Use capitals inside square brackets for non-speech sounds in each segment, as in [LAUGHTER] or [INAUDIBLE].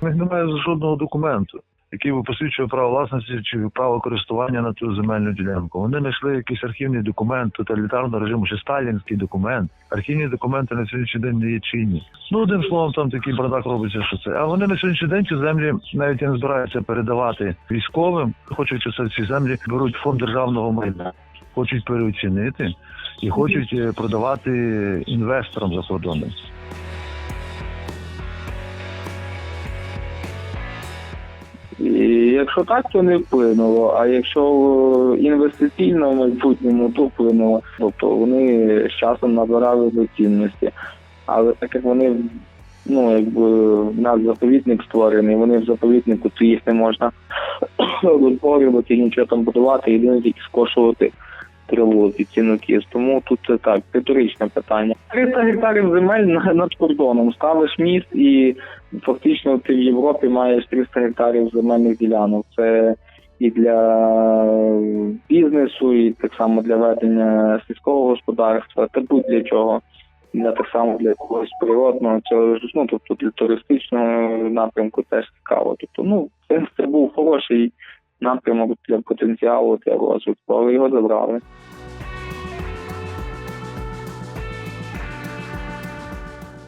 У них немає жодного документу, який би посвідчує право власності чи право користування на цю земельну ділянку. Вони знайшли якийсь архівний документ тоталітарного режиму, чи сталінський документ. Архівні документи на сьогоднішній день не є чинні. Ну одним словом, там такий бардак робиться, що це. А вони на сьогоднішній день ці землі навіть не збираються передавати військовим. Хочуть, що ці землі беруть фонд державного майна, хочуть переоцінити і хочуть е, продавати інвесторам закордонним. І якщо так, то не вплинуло. А якщо інвестиційно в майбутньому, то вплинуло. Тобто вони з часом набирали доцільності. Але так як вони ну якби в нас заповідник створений, вони в заповіднику, то їх не можна [CLEARS THROAT] розборювати, нічого там будувати, єдине тільки скошувати траву під цінокіз. Тому тут це так, риторичне питання. 300 гектарів земель на- над кордоном. Ставиш міст і фактично ти в Європі маєш 300 гектарів земельних ділянок. Це і для бізнесу, і так само для ведення сільського господарства, та будь-для чого. Для так само для якогось природного, цього ну тобто для туристичного напрямку теж цікаво. Тобто, ну це, це був хороший напрямок для потенціалу для розвитку, але його забрали.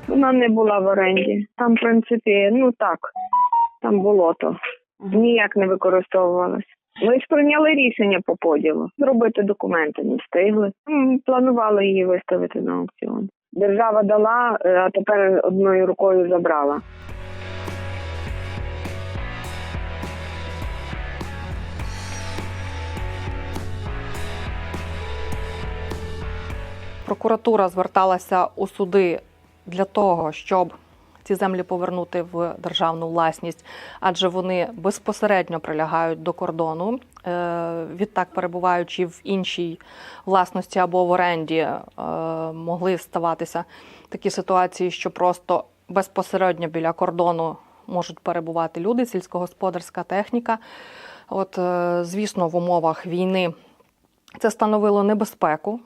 Вона не була в оренді. Там, в принципі, ну так, там болото. Ніяк не використовувалось. Ми ж прийняли рішення по поділу. Зробити документи не встигли. Планували її виставити на аукціон. Держава дала, е, а тепер одною рукою забрала. Прокуратура зверталася у суди для того, щоб ці землі повернути в державну власність, адже вони безпосередньо прилягають до кордону. Е, Відтак, перебуваючи в іншій власності або в оренді, е, могли ставатися такі ситуації, що просто безпосередньо біля кордону можуть перебувати люди, сільськогосподарська техніка. От, е, звісно, в умовах війни це становило небезпеку